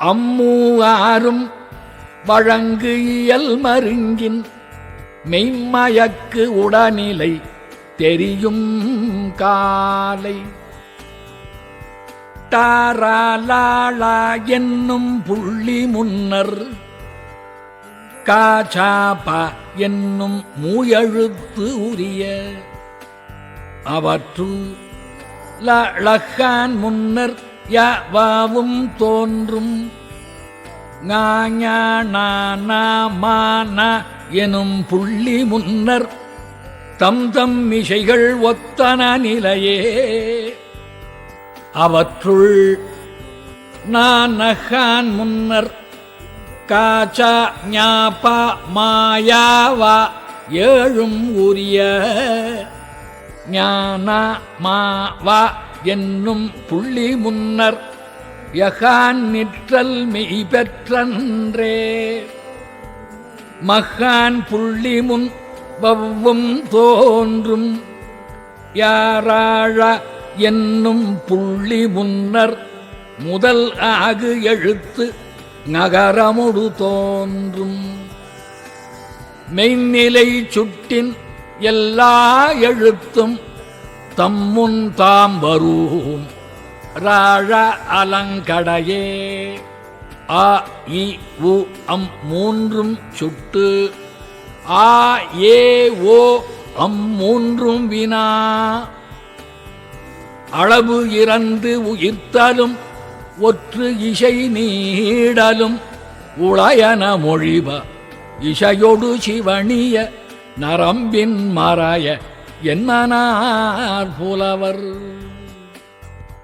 அம்மூவாரும் வழங்கு இயல் மருங்கின் மெய்மயக்கு உடனிலை தெரியும் காலை. தாராலாளா என்னும் புள்ளி முன்னர் காச்சாபா என்னும் மூயழுத்து உரிய அவற்று லஹான் முன்னர் யாவும் தோன்றும். ஞான எனும் புள்ளி முன்னர் தம் தம் மிசைகள் ஒத்தன நிலையே. அவற்றுள் நானகான் முன்னர் காச்சா ஞாபா மாயாவா ஏழும் உரிய ஞான மாவா என்னும் புள்ளி முன்னர் யகான் நிற்றல் மெய் பெற்றன்றே. மகான் புள்ளி முன் வவ்வும் தோன்றும். யாராழ என்னும் புள்ளி முன்னர் முதல் ஆகு எழுத்து நகரமுடு தோன்றும். மெய்நிலை சுட்டின் எல்லா எழுத்தும் தம்முன் தாம் வரூம் ராழ அலங்கடையே. ஆ இ உ அம் மூன்றும் சுட்டு. ஆ ஏ ஓ அம் மூன்றும் வினா. அளவு இறந்து உயிர்த்தலும் ஒற்று இசை நீடலும். உளையன மொழிப இசையொடு சிவணிய நரம்பின் மறைய என்னனார் புலவர்.